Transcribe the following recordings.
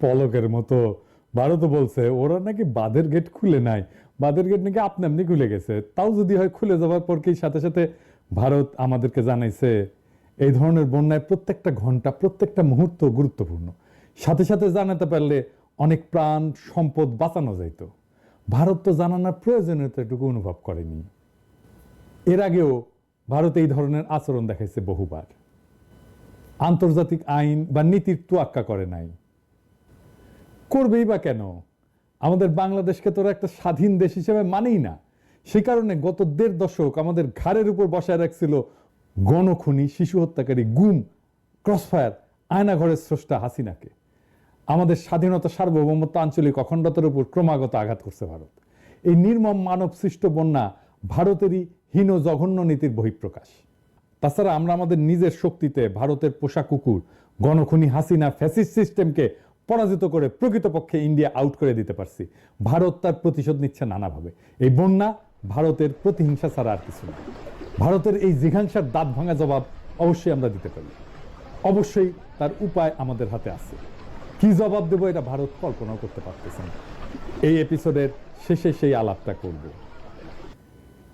পলকের মতো। ভারত বলছে, ওরা নাকি বাঁধের গেট খুলে নাই। বাঁধের গেট নাকি আপনি আপনি খুলে গেছে। তাও যদি হয় খুলে যাওয়ার পর কি সাথে সাথে ভারত আমাদেরকে জানাইছে? এই ধরনের বন্যায় প্রত্যেকটা ঘণ্টা, প্রত্যেকটা মুহূর্ত গুরুত্বপূর্ণ। সাথে সাথে জানাতে পারলে অনেক প্রাণ, সম্পদ বাঁচানো যাইত। ভারত তো জানানোর প্রয়োজনীয়তাটুকু অনুভব করেনি। এর আগেও ভারত এই ধরনের আচরণ দেখাইছে বহুবার। আন্তর্জাতিক আইন বা নীতির তোয়াক্কা করে নাই। করবেই বা কেন? আমাদের বাংলাদেশকে তোরা একটা স্বাধীন দেশ হিসেবে মানেই না। সে কারণে গত দেড় দশক আমাদের ঘাড়ের উপর বসায় রাখছিল গণখুনি, শিশু হত্যাকারী, গুম, ক্রসফায়ার, আয়নাঘরের স্রষ্টা হাসিনাকে। আমাদের স্বাধীনতা সার্বভৌমত্ব আঞ্চলিক অখণ্ডতার উপর ক্রমাগত আঘাত করছে ভারত। এই নির্মম মানব সৃষ্ট বন্যা ভারতেরই হীন জঘন্য নীতির বহিঃপ্রকাশ। তাছাড়া আমরা আমাদের নিজের শক্তিতে ভারতের পোষা কুকুর, গণখুনি হাসিনা ফ্যাসিস্ট সিস্টেমকে পরাজিত করে প্রকৃতপক্ষে ইন্ডিয়া আউট করে দিতে পারছি। ভারত তার প্রতিশোধ নিচ্ছে নানাভাবে। এই বন্যা ভারতের প্রতিহিংসা ছাড়া আর কিছু না। ভারতের এই জিঘাংসার দাঁত ভাঙা জবাব অবশ্যই আমরা দিতে পারি। অবশ্যই তার উপায় আমাদের হাতে আছে। কি জবাব দেবো এটা ভারত কল্পনাও করতে পারতেছে না। এই এপিসোডের শেষে সেই আলাপটা করব।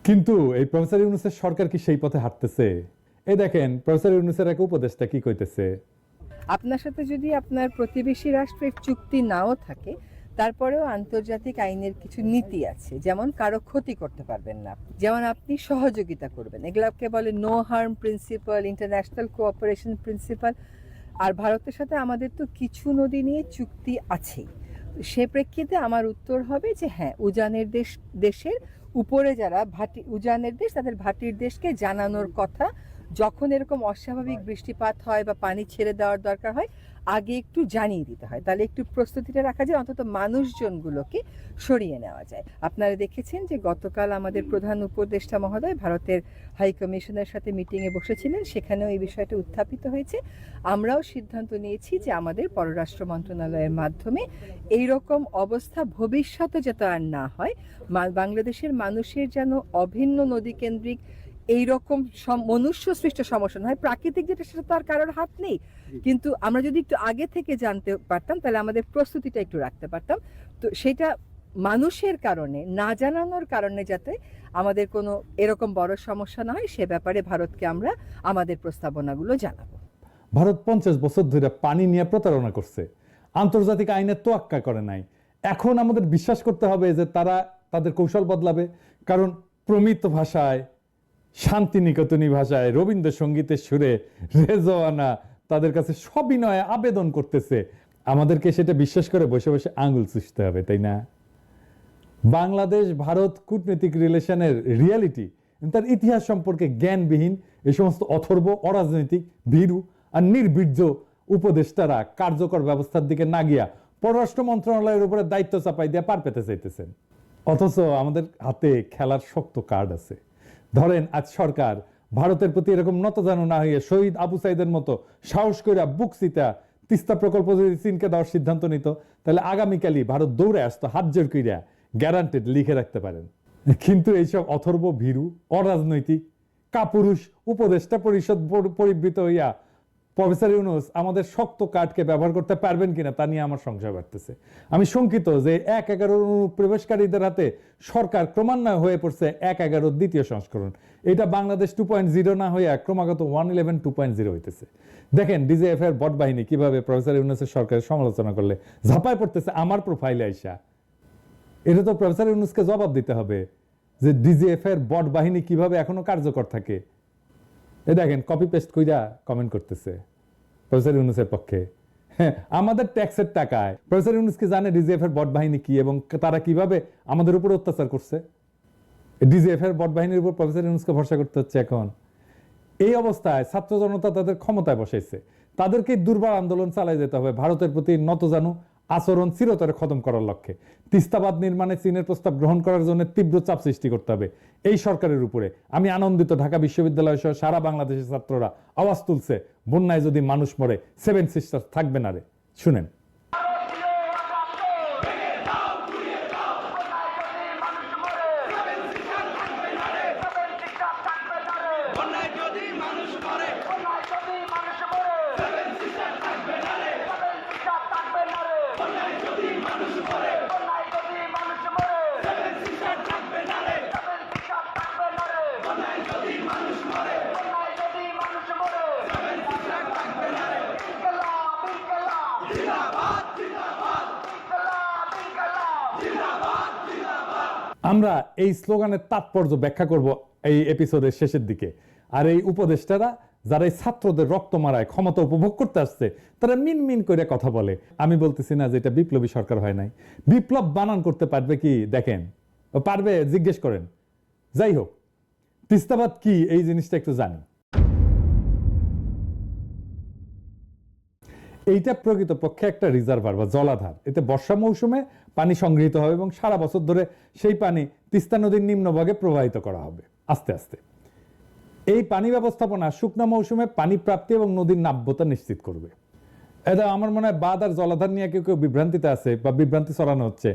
কিন্তু এই প্রফেসর ইউনুসের সরকার কি সেই পথে হাঁটতেছে? এই দেখেন প্রফেসর ইউনুসের এক উপদেশটা কি কইতেছে? আপনার সাথে যদি আপনার প্রতিবেশী রাষ্ট্রের চুক্তি নাও থাকে, তারপরেও আন্তর্জাতিক আইনের কিছু নীতি আছে, যেমন কারও ক্ষতি করতে পারবেন না। যেমন আপনি সহযোগিতা করবেন। এগুলোকে বলে no harm principle international cooperation principle আর ভারতের সাথে আমাদের তো কিছু নদী নিয়ে চুক্তি আছেই। সে প্রেক্ষিতে আমার উত্তর হবে যে হ্যাঁ উজানের দেশ, দেশের উপরে যারা ভাটি, উজানের দেশ, তাদের ভাটির দেশকে জানানোর কথা যখন এরকম অস্বাভাবিক বৃষ্টিপাত হয় বা পানি ছেড়ে দেওয়ার দরকার হয় আগে একটু জানিয়ে দিতে হয়। তাহলে একটু প্রস্তুতিটা রাখা যায় অন্তত মানুষজনগুলোকে সরিয়ে নেওয়া যায়। আপনারা দেখেছেন যে গতকাল আমাদের প্রধান উপদেষ্টা মহোদয় ভারতের হাই কমিশনের সাথে মিটিংয়ে বসেছিলেন। সেখানেও এই বিষয়টা উত্থাপিত হয়েছে। আমরাও সিদ্ধান্ত নিয়েছি যে আমাদের পররাষ্ট্র মন্ত্রণালয়ের মাধ্যমে এই রকম অবস্থা ভবিষ্যতে যাতে আর না হয় বাংলাদেশের মানুষের যেন অভিন্ন নদী কেন্দ্রিক এইরকম মনুষ্য সৃষ্ট সমস্যা নয়। প্রাকৃতিক যেটা সেটা তো আর কারোর হাত নেই। কিন্তু আমরা যদি একটু আগে থেকে জানতে পারতাম তাহলে আমাদের প্রস্তুতিটা একটু রাখতে পারতাম। তো সেটা মানুষের কারণে না জানানোর কারণে যাতে আমাদের কোনো এরকম বড় সমস্যা না হয় সে ব্যাপারে ভারতকে আমরা আমাদের প্রস্তাবনাগুলো জানাব। ভারত পঞ্চাশ বছর ধরে পানি নিয়ে প্রতারণা করছে। আন্তর্জাতিক আইনের তোয়াক্কা করে নাই। এখন আমাদের বিশ্বাস করতে হবে যে তারা তাদের কৌশল বদলাবে। কারণ প্রমিত ভাষায় শান্তিনিকেতনী ভাষায় রবীন্দ্রসঙ্গীতের সুরে রেজওয়ানা তাদের কাছে সবিনয়ে আবেদন করতেছে। আমাদেরকে সেটা বিশ্বাস করে বসে বসে আঙুল চুষতে হবে, তাই না? বাংলাদেশ, ভারত কূটনৈতিক রিলেশনের রিয়ালিটি, তার ইতিহাস সম্পর্কে জ্ঞানবিহীন এই সমস্ত অথর্ব, অরাজনৈতিক, ভীরু আর নির্বীর্য উপদেষ্টারা কার্যকর ব্যবস্থার দিকে না গিয়া পররাষ্ট্র মন্ত্রণালয়ের উপরে দায়িত্ব চাপাই দিয়ে পার পেতে চাইতেছেন। অথচ আমাদের হাতে খেলার শক্ত কার্ড আছে। ধরেন, আজ সরকার, ভারতের প্রতি এরকম নত জানো না হয়ে শহীদ আবু সাইদের মতো সাহস করে বুক সিতা তিস্তা প্রকল্প যদি চীনকে দেওয়ার সিদ্ধান্ত নিত, তাহলে আগামীকালই ভারত দৌড়ে আসতো, হাত জোর কইরা গ্যারান্টেড লিখে রাখতে পারেন। কিন্তু এইসব অথর্ব ভীরু, অরাজনৈতিক, কাপুরুষ উপদেষ্টা পরিষদ পরিবৃত হইয়া প্রফেসর ইউনুস, আমাদের শক্ত কার্ডকে ব্যবহার করতে পারবেন কিনা তা নিয়ে আমার সংশয় বাড়তেছে। আমি শঙ্কিত যে এক এগারোর প্রবেশকারীদের হাতে সরকার ক্রমান্বয়ে হয়ে পড়ছে এক এগারোর দ্বিতীয় সংস্করণ। এটা বাংলাদেশ টু পয়েন্ট জিরো না হয়ে ক্রমাগত one eleven two point zero হইতেছে। দেখেন ডিজিএফ এর বট বাহিনী কীভাবে প্রফেসর ইউনুসের সরকারের সমালোচনা করলে ঝাঁপায় পড়তেছে আমার প্রোফাইলে আইসা। এটা তো প্রফেসর ইউনুসকে জবাব দিতে হবে যে ডিজিএফ এর বট বাহিনী কীভাবে এখনও কার্যকর থাকে। এ দেখেন কপি পেস্ট কইরা কমেন্ট করতেছে প্রফেসর ইউনুসের পক্ষে। হ্যাঁ, আমাদের ট্যাক্সের টাকায়। প্রফেসর ইউনুস কি জানে ডিজিএফ এর বট বাহিনী কি এবং তারা কীভাবে আমাদের উপর অত্যাচার করছে? ডিজিএফ এর বট বাহিনীর উপর প্রফেসর ইউনুসকে ভরসা করতে হচ্ছে এখন। এই অবস্থায় ছাত্র জনতা তাদের ক্ষমতায় বসাইছে। তাদেরকে দুর্বার আন্দোলন চালাই যেতে হবে। ভারতের প্রতি নতজানু আচরণ চিরতরে খতম করার লক্ষ্যে। তিস্তাবাদ নির্মাণে চীনের প্রস্তাব গ্রহণ করার জন্য তীব্র চাপ সৃষ্টি করতে হবে। এই সরকারের উপরে। আমি আনন্দিত ঢাকা বিশ্ববিদ্যালয় সহ সারা বাংলাদেশের ছাত্ররা আওয়াজ তুলছে, বন্যায় যদি মানুষ মরে সেভেন সিস্টার থাকবে না রে। শুনেন। মানুষ বন্যায় যদি মানুষ মরে সেভেন সিস্টার থাকবে না রে সেভেন সিস্টার থাকবে না রে আমরা এই স্লোগানের তাৎপর্য ব্যাখ্যা করব এই এপিসোডের শেষের দিকে। আর এই উপদেষ্টারা, যারা এই ছাত্রদের রক্ত মারায় ক্ষমতা উপভোগ করতে আসছে, তারা মিন মিন করে কথা বলে। আমি বলতেছি না যে এটা বিপ্লবী সরকার হয় নাই। বিপ্লব বানান করতে পারবে কি? দেখেন, পারবে, জিজ্ঞেস করেন। যাই হোক, তিস্তাবাদ কি? এই জিনিসটা একটু জানি। এইটা প্রকৃতপক্ষে একটা রিজার্ভার বা জলাধার। এতে বর্ষা মৌসুমে পানি সংগৃহীত হবে এবং সারা বছর ধরে সেই পানি তিস্তা নদীর নিম্নভাগে প্রবাহিত করা হবে, আস্তে আস্তে। এই পানি ব্যবস্থাপনা শুকনো মৌসুমে পানি প্রাপ্তি এবং নদীর নাব্যতা নিশ্চিত করবে। এটা আমার মনে হয় বাদ আর জলাধার নিয়ে কেউ কেউ বিভ্রান্তিতে আছে বা বিভ্রান্তি ছড়ানো হচ্ছে।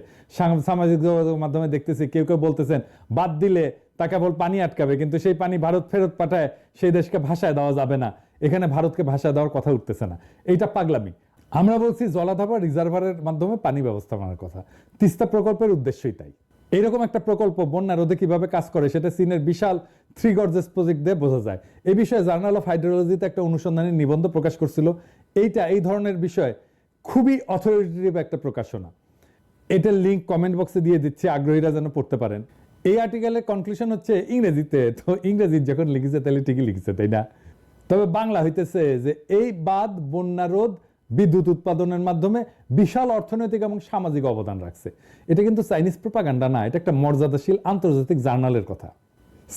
সামাজিক যোগাযোগ মাধ্যমে দেখতেছি কেউ কেউ বলতেছেন বাদ দিলে তা কেবল পানি আটকাবে, কিন্তু সেই পানি ভারত ফেরত পাঠায়, সেই দেশকে ভাষায় দেওয়া যাবে না। এখানে ভারতকে ভাষা দেওয়ার কথা উঠতেছে না। এইটা পাগলামি। আমরা বলছি জলাধার বা রিজার্ভারের মাধ্যমে পানি ব্যবস্থাপনার কথা। তিস্তা প্রকল্পের উদ্দেশ্যই তাই। এইরকম একটা প্রকল্প বন্যা রোধে কীভাবে কাজ করে, সেটা চীনের বিশাল থ্রি গর্জেস প্রজেক্ট দিয়ে বোঝা যায়। এই বিষয়ে জার্নাল অফ হাইড্রোলজিতে একটা অনুসন্ধানী নিবন্ধ প্রকাশ করছিল। এইটা, এই ধরনের বিষয় খুবই অথরিটেটিভ একটা প্রকাশনা। এটার লিঙ্ক কমেন্ট বক্সে দিয়ে দিচ্ছি, আগ্রহীরা যেন পড়তে পারেন। এই আর্টিকেলের কনক্লুশন হচ্ছে ইংরেজিতে, তো ইংরেজি যখন লিখেছে তাহলে ঠিকই লিখেছে, তাই না? তবে বাংলা হইতেছে যে এই বাদ বন্যা, রোধ, বিদ্যুৎ উৎপাদনের মাধ্যমে বিশাল অর্থনৈতিক এবং সামাজিক অবদান রাখছে। এটা কিন্তু চাইনিজ প্রোপাগান্ডা না, এটা একটা মর্যাদাশীল আন্তর্জাতিক জার্নালের কথা।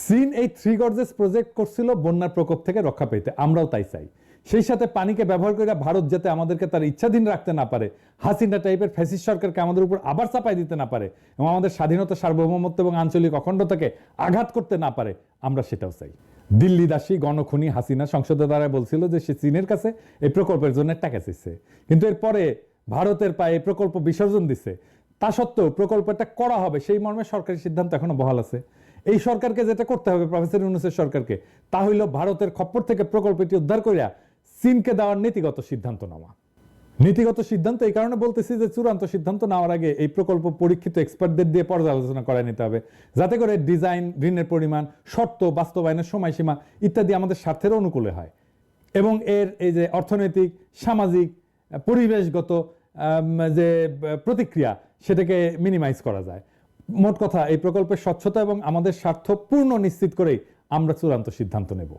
চীন এই থ্রি গর্জেস প্রজেক্ট করছিল বন্যার প্রকোপ থেকে রক্ষা পেতে, আমরাও তাই চাই। সেই সাথে পানিকে ব্যবহার করে ভারত যাতে আমাদেরকে তার ইচ্ছাধীন রাখতে না পারে, হাসিনা টাইপের ফ্যাসিস্ট সরকারকে আমাদের উপর আবার চাপাই দিতে না পারে এবং আমাদের স্বাধীনতা সার্বভৌমত্ব এবং আঞ্চলিক অখণ্ডতাকে আঘাত করতে না পারে, আমরা সেটাও চাই। দিল্লি দাসী গণখনি হাসিনা সংসদে দ্বারা বলছিল যে সে চীনের কাছে এই প্রকল্পের জন্য টাকা চেয়েছে। কিন্তু এরপরে ভারতের পায়ে এই প্রকল্প বিসর্জন দিছে। তা সত্ত্বেও প্রকল্পটা করা হবে সেই মর্মে সরকারি সিদ্ধান্ত এখনও বহাল আছে। এই সরকারকে যেটা করতে হবে প্রফেসর ইউনুসের সরকারকে, তা হইল ভারতের খপ্পর থেকে প্রকল্পটি উদ্ধার করিয়া চীনকে দেওয়ার নীতিগত সিদ্ধান্ত নেওয়া নীতিগত সিদ্ধান্ত, এই কারণে বলতেছি যে চূড়ান্ত সিদ্ধান্ত নেওয়ার আগে এই প্রকল্প পরীক্ষিত এক্সপার্টদের দিয়ে পর্যালোচনা করে নিতে হবে। যাতে করে ডিজাইন ঋণের পরিমাণ, শর্ত, বাস্তবায়নের সময়সীমা ইত্যাদি আমাদের স্বার্থের অনুকূলে হয়। এবং এর এই যে অর্থনৈতিক, সামাজিক, পরিবেশগত যে প্রতিক্রিয়া সেটাকে মিনিমাইজ করা যায়। মোট কথা, এই প্রকল্পের স্বচ্ছতা এবং আমাদের স্বার্থ পূর্ণ নিশ্চিত করেই আমরা চূড়ান্ত সিদ্ধান্ত নেব।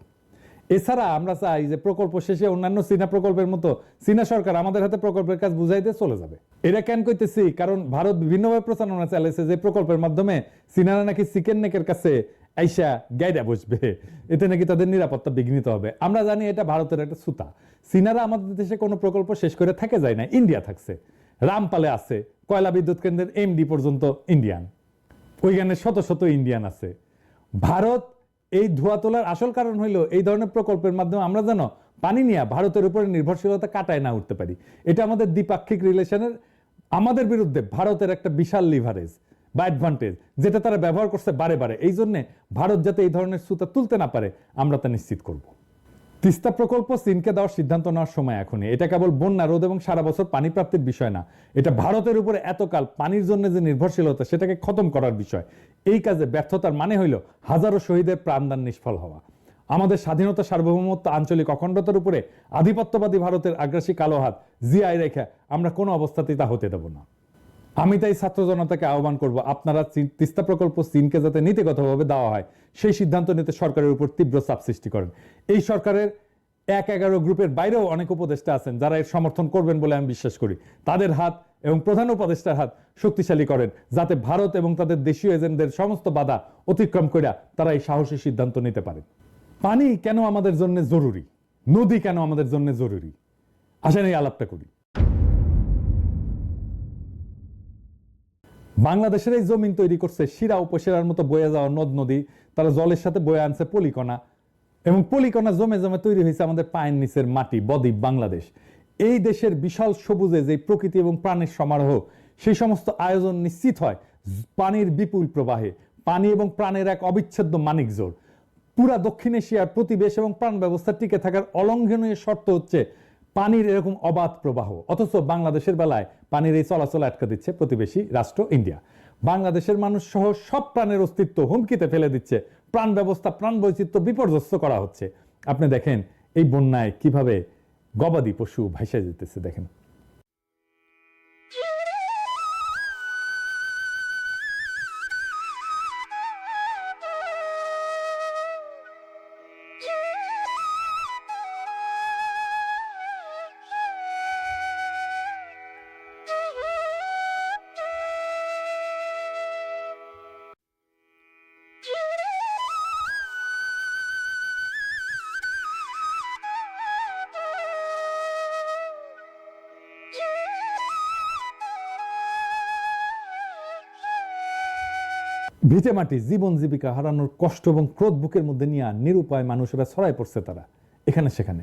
এছাড়া আমরা চাই যে প্রকল্প শেষে অন্যান্য চীনা প্রকল্পের মতো চীনা সরকার আমাদের হাতে প্রকল্পের কাজ বুঝাইতে চলে যাবে। এটা কেন কইতেছি? কারণ ভারত বিভিন্নভাবে প্রচারণা চালাইছে যে প্রকল্পের মাধ্যমে চীনারা নাকি চিকেন নেকের কাছে আইসা গাইডা বসবে। এতে নাকি তাদের নিরাপত্তা বিঘ্নিত হবে। আমরা জানি এটা ভারতের একটা সুতা। চীনারা আমাদের দেশে কোনো প্রকল্প শেষ করে থাকে যায় না। ইন্ডিয়া থাকছে। রামপালে আছে। কয়লা বিদ্যুৎ কেন্দ্রের এমডি পর্যন্ত ইন্ডিয়ান। ওইখানে শত শত ইন্ডিয়ান আছে। ভারত এই ধোয়া তোলার আসল কারণ হইল এই ধরনের প্রকল্পের মাধ্যমে আমরা যেন পানি নিয়ে ভারতের উপরে নির্ভরশীলতা কাটায় না উঠতে পারি। এটা আমাদের দ্বিপাক্ষিক রিলেশনের, আমাদের বিরুদ্ধে ভারতের একটা বিশাল লিভারেজ বা অ্যাডভান্টেজ যেটা তারা ব্যবহার করছে বারে বারে। এই জন্যে ভারত যাতে এই ধরনের সুতা তুলতে না পারে, আমরা তা নিশ্চিত করব। তিস্তা প্রকল্প চীনকে দেওয়ার সিদ্ধান্ত নেওয়ার সময় এখনই। এটা কেবল বন্যা রোধ এবং সারা বছর পানি প্রাপ্তির বিষয় না। এটা ভারতের উপরে এতকাল পানির জন্য যে নির্ভরশীলতা সেটাকে খতম করার বিষয়। এই কাজে ব্যর্থতার মানে হইল হাজারো শহীদের প্রাণদান নিষ্ফল হওয়া। আমাদের স্বাধীনতা সার্বভৌমত্ব আঞ্চলিক অখণ্ডতার উপরে আধিপত্যবাদী ভারতের আগ্রাসী কালো হাত জিআই রেখা আমরা কোনো অবস্থাতেই তা হতে দেব না। আমি তাই ছাত্র জনতাকে আহ্বান করব, আপনারা তিস্তা প্রকল্প চীনকে যাতে নীতিগতভাবে দেওয়া হয়, সেই সিদ্ধান্ত নিতে সরকারের উপর তীব্র চাপ সৃষ্টি করেন। এই সরকারের এক এগারো গ্রুপের বাইরেও অনেক উপদেষ্টা আছেন, যারা এর সমর্থন করবেন বলে আমি বিশ্বাস করি। তাদের হাত এবং প্রধান উপদেষ্টার হাত শক্তিশালী করেন, যাতে ভারত এবং তাদের দেশীয় এজেন্টদের সমস্ত বাধা অতিক্রম করে তারা এই সাহসী সিদ্ধান্ত নিতে পারে পানি কেন আমাদের জন্য জরুরি? নদী কেন আমাদের জন্য জরুরি? আসেন এই আলাপটা করি। বাংলাদেশের এই জমিন তৈরি করছে শিরা উপশিরার মতো বয়ে যাওয়া নদ নদী, তারা জলের সাথে বয়ে আনছে পলিকণা। এবং পলিকণা জমে জমে তৈরি হয়েছে আমাদের পায়ের নিচের মাটি, বদ্বীপ বাংলাদেশ। এই দেশের বিশাল সবুজে যে প্রকৃতি এবং প্রাণের সমারোহ, সেই সমস্ত আয়োজন নিশ্চিত হয় পানির বিপুল প্রবাহে। পানি এবং প্রাণের এক অবিচ্ছেদ্য মানিক জোর পুরা দক্ষিণ এশিয়ার প্রতিবেশ এবং প্রাণ ব্যবস্থা টিকে থাকার অলঙ্ঘনীয় শর্ত হচ্ছে পানির এরকম অবাধ প্রবাহ, অথচ বাংলাদেশের বেলায় পানির এই চলাচল আটকে দিচ্ছে প্রতিবেশী রাষ্ট্র ইন্ডিয়া। বাংলাদেশের মানুষ সহ সব প্রাণের অস্তিত্ব হুমকিতে ফেলে দিচ্ছে, প্রাণ ব্যবস্থা, প্রাণ বৈচিত্র্য বিপর্যস্ত করা হচ্ছে। আপনি দেখেন এই বন্যায় কীভাবে গবাদি পশু ভাসে যেতেছে, দেখেন। ভিটে মাটি, জীবন জীবিকা হারানোর কষ্ট এবং ক্রোধ বুকের মধ্যে নিয়ে নিরুপায় মানুষেরা ছড়ায় পড়ছে তারা, এখানে সেখানে।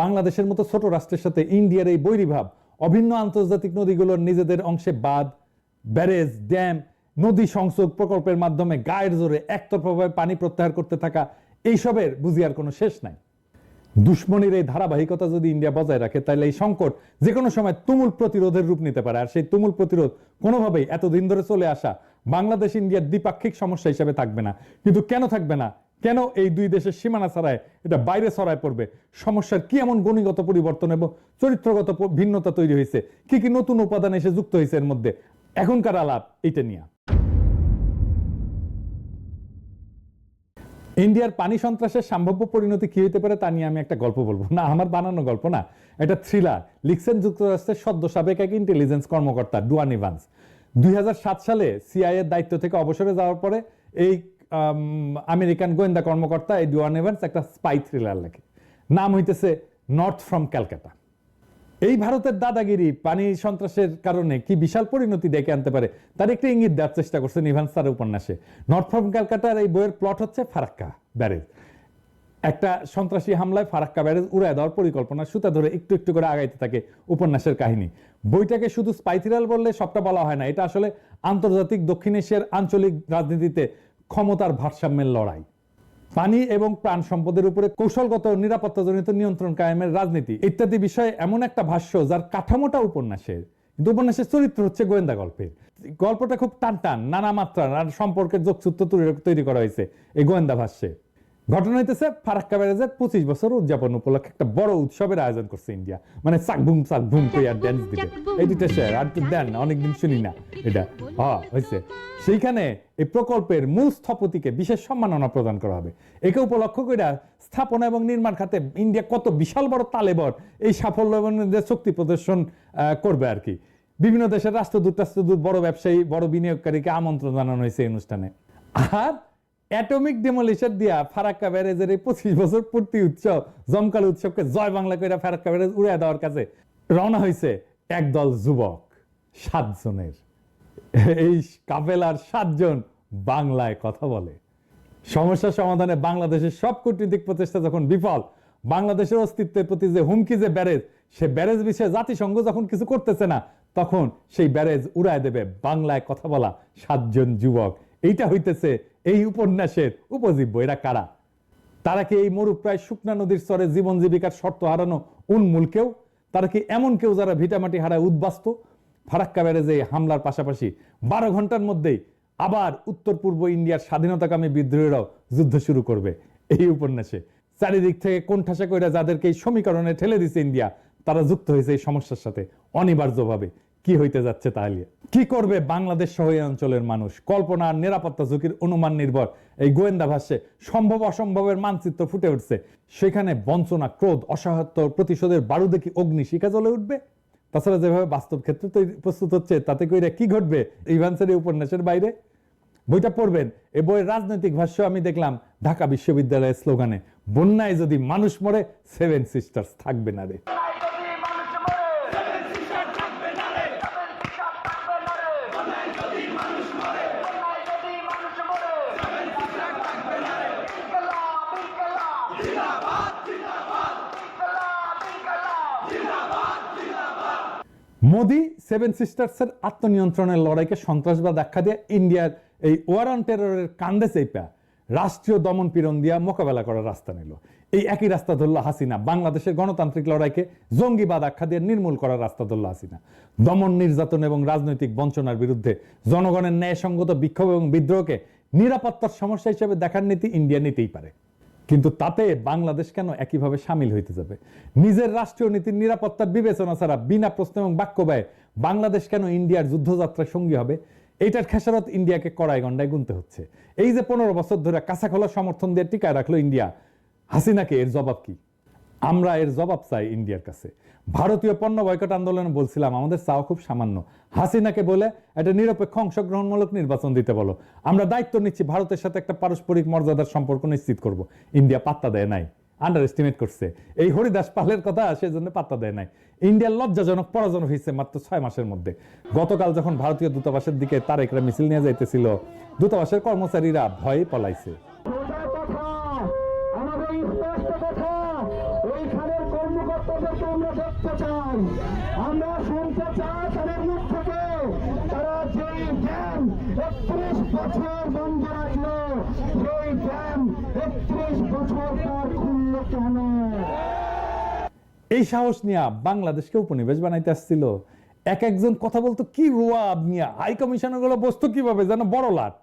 বাংলাদেশের মতো ছোট রাষ্ট্রের সাথে ইন্ডিয়ার এই বৈরীভাব, অভিন্ন আন্তর্জাতিক নদীগুলোর নিজেদের অংশে বাঁধ, ব্যারেজ, ড্যাম, নদী সংযোগ প্রকল্পের মাধ্যমে গায়ের জোরে একতরফাভাবে পানি প্রত্যাহার করতে থাকা, এইসবের বুঝিয়ার কোনো শেষ নাই। দুশ্মনীর এই ধারাবাহিকতা যদি ইন্ডিয়া বজায় রাখে, তাহলে এই সংকট যে কোনো সময় তুমুল প্রতিরোধের রূপ নিতে পারে। আর সেই তুমুল প্রতিরোধ কোনোভাবেই এতদিন ধরে চলে আসা বাংলাদেশ ইন্ডিয়ার দ্বিপাক্ষিক সমস্যা হিসেবে থাকবে না। কিন্তু কেন থাকবে না? কেন এই দুই দেশের সীমানা ছাড়ায় এটা বাইরে ছড়ায় পড়বে? সমস্যার কি এমন গণিগত পরিবর্তন এবং চরিত্রগত ভিন্নতা তৈরি হয়েছে? কি কি নতুন উপাদান এসে যুক্ত হয়েছে এর মধ্যে? এখনকার আলাপ এটা নিয়ে। ইন্ডিয়ার পানি সন্ত্রাসের সম্ভাব্য পরিণতি কি হতে পারে তা নিয়ে আমি একটা গল্প বলব। না আমার বানানো গল্প না। এটা থ্রিলার লিখছেন যুক্তরাষ্ট্রের সদ্য সাবেক এক ইন্টেলিজেন্স কর্মকর্তা ডুয়ান ইভান্স। দুই হাজার সাত সালে সিআইএ এর দায়িত্ব থেকে অবসরে যাওয়ার পরে এই আম, আমেরিকান গোয়েন্দা কর্মকর্তা এই ডুয়ান ইভান্স একটা স্পাই থ্রিলার লেখে। নাম হইতেছে নর্থ ফ্রম ক্যালকাটা এই ভারতের দাদাগিরি, পানি সন্ত্রাসের কারণে কি বিশাল পরিণতি ডেকে আনতে পারে, তার একটি ইঙ্গিত দেওয়ার চেষ্টা করছেন ইভান্স তার উপন্যাসে। নর্থ ফ্রম ক্যালকাটার এই বইয়ের প্লট হচ্ছে ফারাক্কা ব্যারেজ। একটা সন্ত্রাসী হামলায় ফারাক্কা ব্যারেজ উড়ায় দেওয়ার পরিকল্পনা সুতা ধরে একটু একটু করে আগাইতে থাকে উপন্যাসের কাহিনী। বইটাকে শুধু স্পাইথিরাল বললে সবটা বলা হয় না, এটা আসলে আন্তর্জাতিক দক্ষিণ এশিয়ার আঞ্চলিক রাজনীতিতে ক্ষমতার ভারসাম্যের লড়াই। পানি এবং প্রাণ সম্পদের উপরে কৌশলগত নিরাপত্তাজনিত নিয়ন্ত্রণ কায়েমের রাজনীতি ইত্যাদি বিষয়ে এমন একটা ভাষ্য যার কাঠামোটা উপন্যাসের। কিন্তু উপন্যাসের চরিত্র হচ্ছে গোয়েন্দা গল্পের। গল্পটা খুব টান টান নানা মাত্রা নানা সম্পর্কের যোগসূত্র তৈরি- করা হয়েছে এই গোয়েন্দা ভাষ্যে। ঘটনা হইতেছে ফারাক্কা ব্যারেজের পঁচিশ বছর উদযাপন উপলক্ষে একটা বড় উৎসবের আয়োজন করছে ইন্ডিয়া। মানে চাক করে আর ড্যান্স দিবে। এই দুটা শেয়ার আর তো দেন অনেকদিন শুনি না এটা। হ্যাঁ হয়েছে সেইখানে এই প্রকল্পের মূল স্থপতিকে বিশেষ সম্মাননা প্রদান করা হবে। একে উপলক্ষ করে স্থাপনা এবং নির্মাণ খাতে ইন্ডিয়া কত বিশাল বড় তালেবর এই সাফল্য এবং শক্তি প্রদর্শন করবে আর কি। বিভিন্ন দেশের রাষ্ট্রদূত রাষ্ট্রদূত বড় ব্যবসায়ী বড় বিনিয়োগকারীকে আমন্ত্রণ জানানো হয়েছে এই অনুষ্ঠানে। আর অ্যাটমিক ডেমোলিশন দিয়া ফারাক্কা ব্যারেজের এই পঁচিশ বছর পূর্তি উৎসব, জমকাল উৎসবকে জয় বাংলা করে ফারাক্কা ব্যারেজ উড়াই দেওয়ার কাছে রওনা হয়েছে একদল যুবক, সাতজনের। এই কাফেলার সাতজন বাংলায় কথা বলে। সমস্যা সমাধানে বাংলাদেশের সব কূটনৈতিক প্রচেষ্টা যখন বিফল, বাংলাদেশের অস্তিত্বের প্রতি যে হুমকি, যে ব্যারেজ, সে ব্যারেজ বিষয়ে জাতিসংঘ যখন কিছু করতেছে না, তখন সেই ব্যারেজ উড়ায় দেবে বাংলায় কথা বলা সাতজন যুবক। এইটা হইতেছে এই উপন্যাসের উপজীব্য। এরা কারা? তারা কি এই মরুপ্রায় শুকনা নদীর স্তরে জীবন জীবিকার শর্ত হারানো উন্মূল কেউ? তারা কি এমন কেউ যারা ভিটামাটি হারায় উদ্বাস্ত? ফারাক্কা ব্যারেজে হামলার পাশাপাশি বারো ঘণ্টার মধ্যেই আবার উত্তর পূর্ব ইন্ডিয়ার স্বাধীনতাকামী বিদ্রোহীরাও যুদ্ধ শুরু করবে এই উপন্যাসে। চারিদিক থেকে কোণঠাসা কইরা যাদেরকে এই সমীকরণে ঠেলে দিছে ইন্ডিয়া, তারা যুক্ত হয়েছে এই সমস্যার সাথে অনিবার্যভাবে। কি হইতে যাচ্ছে তাহলে? কি করবে বাংলাদেশ সহ এই অঞ্চলের মানুষ? কল্পনা নিরাপত্তা ঝুঁকির অনুমান নির্ভর। এই গোয়েন্দা ভাষ্যে সম্ভব অসম্ভবের মানচিত্র ফুটে উঠছে। সেখানে বঞ্চনা, ক্রোধ, অসহায়ত্ব প্রতিশোধের বারুদে কি অগ্নি শিখা জ্বলে উঠবে। তাছাড়া যেভাবে বাস্তব ক্ষেত্রে তৈরি প্রস্তুত হচ্ছে, তাতে কইরা কি ঘটবে? ইভান্সের উপন্যাসের বাইরে বইটা পড়বেন। এ বইয়ের রাজনৈতিক ভাষ্য আমি দেখলাম ঢাকা বিশ্ববিদ্যালয়ের স্লোগানে, বন্যায় যদি মানুষ মরে সেভেন সিস্টার্স থাকবে না রে যদি মানুষ মরে সেভেন সিস্টার থাকবে না রে সেভেন সিস্টার থাকবে না রে বন্যায় যদি মানুষ মরে বন্যায় যদি মানুষ মরে সেভেন সিস্টার থাকবে না রে ইনকলাব ইনকলাব জিন্দাবাদ জিন্দাবাদ ইনকলাব ইনকলাব জিন্দাবাদ জিন্দাবাদ মোদি সেভেন সিস্টার্সের আত্মনিয়ন্ত্রণের লড়াইকে সন্ত্রাসবাদ আখ্যা দিয়ে ইন্ডিয়ার এই ওয়ার অন টেররের কান্দে চেপা রাষ্ট্রীয় দমন পীড়ন দিয়া মোকাবেলা করার রাস্তা নিল। এই একই রাস্তা ধরল হাসিনা। বাংলাদেশের গণতান্ত্রিক লড়াইকে জঙ্গিবাদ আখ্যা দিয়ে নির্মূল করার রাস্তা ধরল হাসিনা। দমন নির্যাতন এবং রাজনৈতিক বঞ্চনার বিরুদ্ধে জনগণের ন্যায়সঙ্গত বিক্ষোভ এবং বিদ্রোহকে নিরাপত্তার সমস্যা হিসেবে দেখার নীতি ইন্ডিয়া নিতেই পারে। কিন্তু তাতে বাংলাদেশ কেন একইভাবে সামিল হইতে যাবে? নিজের রাষ্ট্রীয় নীতির নিরাপত্তার বিবেচনা ছাড়া বিনা প্রশ্ন এবং বাক্য ব্যয় বাংলাদেশ কেন ইন্ডিয়ার যুদ্ধযাত্রার সঙ্গী হবে? এইটার খেসারত ইন্ডিয়াকে কড়াই গন্ডায় গুনতে হচ্ছে। এই যে পনেরো বছর ধরে কাঁচা খোলা সমর্থন দিয়ে টিকায় রাখল ইন্ডিয়া, হাসিনাকে এর জবাব কি? আমরা এর জবাব চাই ইন্ডিয়ার কাছে। ভারতীয় পণ্য বয়কট আন্দোলনে বলছিলাম, আমাদের চাওয়া খুব সামান্য। হাসিনাকে বলে একটা নিরপেক্ষ অংশগ্রহণমূলক নির্বাচন দিতে বলো। আমরা দায়িত্ব নিচ্ছি ভারতের সাথে একটা পারস্পরিক মর্যাদার সম্পর্ক নিশ্চিত করব। ইন্ডিয়া পাত্তা দেয় নাই। আন্ডার এস্টিমেট করছে। এই হরিদাস পালের কথা সেজন্য পাত্তা দেয় নাই। ইন্ডিয়ার লজ্জাজনক পরাজন হয়েছে মাত্র ছয় মাসের মধ্যে। গতকাল যখন ভারতীয় দূতাবাসের দিকে তারেকরা মিছিল নিয়ে যাইতেছিল, দূতাবাসের কর্মচারীরা ভয়ে পলাইছে। এই সাহস নিয়ে বাংলাদেশকে উপনিবেশ বানাইতে আসছিল। এক একজন কথা বলতো, কি রোয়াব নিয়ে হাই কমিশনারগুলো বসতো কীভাবে? যেন বড় লাট।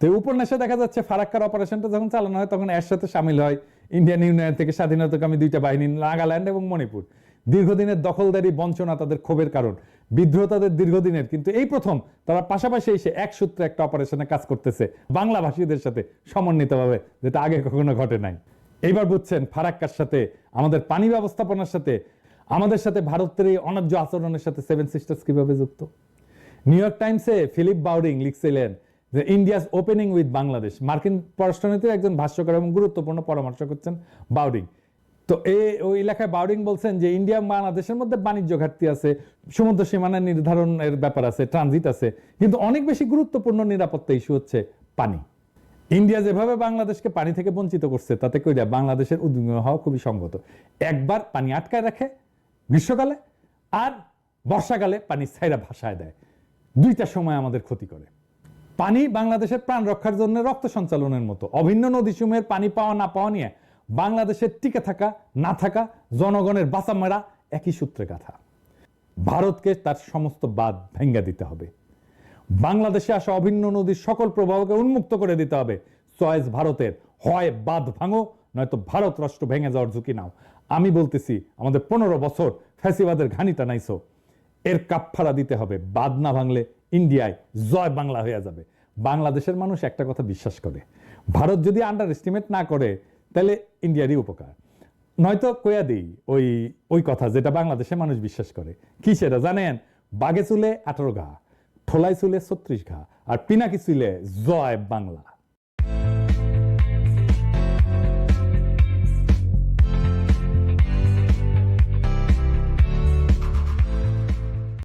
তো উপন্যাসে দেখা যাচ্ছে, ফারাক্কার অপারেশনটা যখন চালানো হয়, তখন এর সাথে সামিল হয়। ইন্ডিয়ান ইউনিয়ন থেকে স্বাধীনতাকামী দুইটা বাহিনী, নাগাল্যান্ড এবং মণিপুর। দীর্ঘদিনের দখলদারি বঞ্চনা তাদের ক্ষোভের কারণ। বিদ্রোহ তাদের দীর্ঘদিনের, কিন্তু এই প্রথম তারা পাশাপাশি এসে এক সূত্রে একটা অপারেশনে কাজ করতেছে বাংলা ভাষীদের সাথে সমন্বিতভাবে, যেটা আগে কখনো ঘটে নাই। এইবার বুঝছেন ফারাক্কার সাথে, আমাদের পানি ব্যবস্থাপনার সাথে, আমাদের সাথে ভারতের এই অনার্য আচরণের সাথে সেভেন সিস্টার্স কীভাবে যুক্ত? নিউ ইয়র্ক টাইমসে ফিলিপ বাউরিং লিখছিলেন যে ইন্ডিয়াস ওপেনিং উইথ বাংলাদেশ মার্কিন পররাষ্ট্রনীতির একজন ভাষ্যকার এবং গুরুত্বপূর্ণ পরামর্শ করছেন বাউডিং তো এই ওই লেখায় বাউডিং বলছেন যে ইন্ডিয়া বাংলাদেশের মধ্যে বাণিজ্য ঘাটতি আছে, সমুদ্র সীমানা নির্ধারণের ব্যাপার আছে ট্রানজিট আছে, কিন্তু অনেক বেশি গুরুত্বপূর্ণ নিরাপত্তা ইস্যু হচ্ছে পানি। ইন্ডিয়া যেভাবে বাংলাদেশকে পানি থেকে বঞ্চিত করছে, তাতে কইরা বাংলাদেশের উদ্বিগ্ন হওয়া খুবই সঙ্গত। একবার পানি আটকায় রাখে গ্রীষ্মকালে, আর বর্ষাকালে পানি ছাইরা ভাসায় দেয়। দুইটা সময় আমাদের ক্ষতি করে। পানি বাংলাদেশের প্রাণ রক্ষার জন্য রক্ত সঞ্চালনের মতো। অভিন্ন নদীসমূহের পানি পাওয়া না পাওয়া নিয়ে বাংলাদেশের টিকে থাকা, না থাকা জনগণের বাঁচা মারা একই সূত্রে গাথা। ভারতকে তার সমস্ত বাদ ভেঙ্গা দিতে হবে। বাংলাদেশে আসা অভিন্ন নদীর সকল প্রবাহকে উন্মুক্ত করে দিতে হবে। চয়েস ভারতের, হয় বাঁধ ভাঙো, নয়তো ভারত রাষ্ট্র ভেঙে যাওয়ার ঝুঁকি নাও। আমি বলতেছি, আমাদের পনেরো বছর ফ্যাসিবাদের ঘানিটা নাইছো এর কাপফারা দিতে হবে। বাদ না ভাঙলে ইন্ডিয়ায় জয় বাংলা হয়ে যাবে। বাংলাদেশের মানুষ একটা কথা বিশ্বাস করে। ভারত যদি আন্ডার এস্টিমেট না করে, তাহলে ইন্ডিয়ারই উপকার। নয়তো কয়া দিই ওই ওই কথা যেটা বাংলাদেশের মানুষ বিশ্বাস করে। কি সেটা জানেন? বাগে চুলে আঠারো ঘা ঠোলাই চুলে ছত্রিশ ঘা, আর পিনাকি চুলে জয় বাংলা।